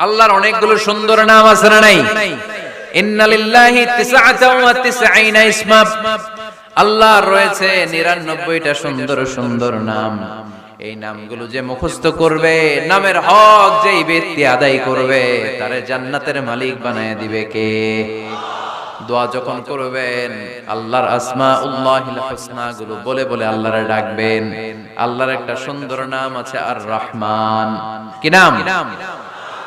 আল্লাহর অনেকগুলো সুন্দর নাম আছে না নাই? আল্লাহর রয়েছে 99টা সুন্দর সুন্দর নাম। এই নামগুলো যে করবে, নামের হক যেই ব্যক্তি আদায় করবে, তারে জান্নাতের মালিক বানায় দিবে কে? দোয়া যখন করবেন, আল্লাহর আসমা উল্লাহিলগুলো বলে বলে আল্লাহরে ডাকবেন। আল্লাহর একটা সুন্দর নাম আছে আর রহমান কি নাম?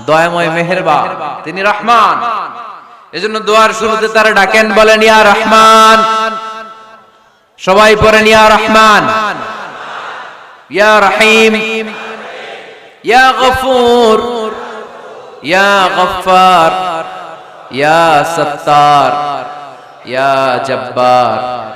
দয়াময় মেহেরবান, তিনি রহমান। এজন্য দোয়ার শুরুতে তারা ডাকেন, বলেন, ইয়া রহমান। সবাই পড়েন, ইয়া রহমান। ইয়া রহিম। ইয়া গফুর। ইয়া গফফার ইয়া সত্তার। ইয়া জব্বার।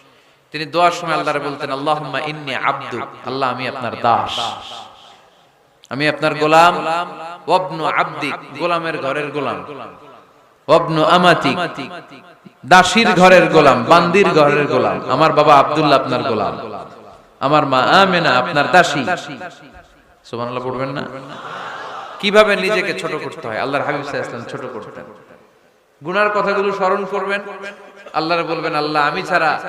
তিনি দোয়ার সময় আল্লাহরে বলতেন, আল্লাহুম্মা ইন্নী আব্দু আল্লাহ, আমি আপনার দাস। আমি আপনার গোলাম। আব্দি গোলামের ঘরের গোলাম। ওয়াবনু ঘরের গোলাম, বান্দির ঘরের গোলাম। আমার বাবা আব্দুল্লাহ আপনার গোলাম। আমার মা আমেনা আপনার দাসী। পড়বেন না? কীভাবে নিজেকে ছোট করতে হয়? আল্লাহর হাবিব সাল্লাল্লাহু ছোট করতেন। গুনার কথাগুলো স্মরণ করবেন। আল্লাহরে বলবেন, আল্লাহ, আমি ছাড়া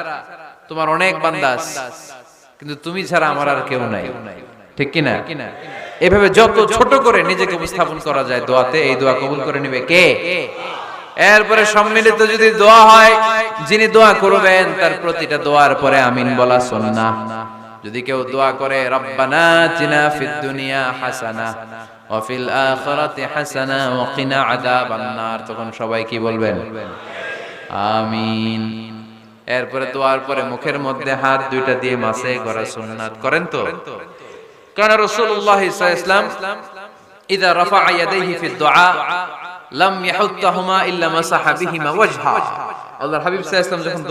তোমার অনেক বান্দাস কিন্তু তুমি ছাড়া আমার আর কেউ নাই। ঠিক কি না এভাবে যত ছোট করে নিজেকে উপস্থাপন করা যায় দোয়াতে এই দোয়া কবুল করে নেবে কে? এরপরে সম্মিলিত যদি দোয়া হয় যিনি দোয়া করবেন তার প্রতিটা দোয়ার পরে আমিন বলা সুন্নাহ। যদি কেউ দোয়া করে রব্বানা তিনা ফিদ দুনিয়া হাসানা ওয়া ফিল আখিরাতি হাসানা ওয়া কিনা আযাবান নার তখন সবাই কি বলবেন? আমিন। এরপরে দোয়ার পরে মুখের মধ্যে হাত দুইটা দিয়ে মাসে গড়া সুন্নাত করেন তো? কারণ সাল্লাল্লাহু আলাইহি ইদা ইয়াহুত্তাহুমা ওয়াজহা। আল্লাহর হাবিব সাল্লাল্লাহু আলাইহি যখন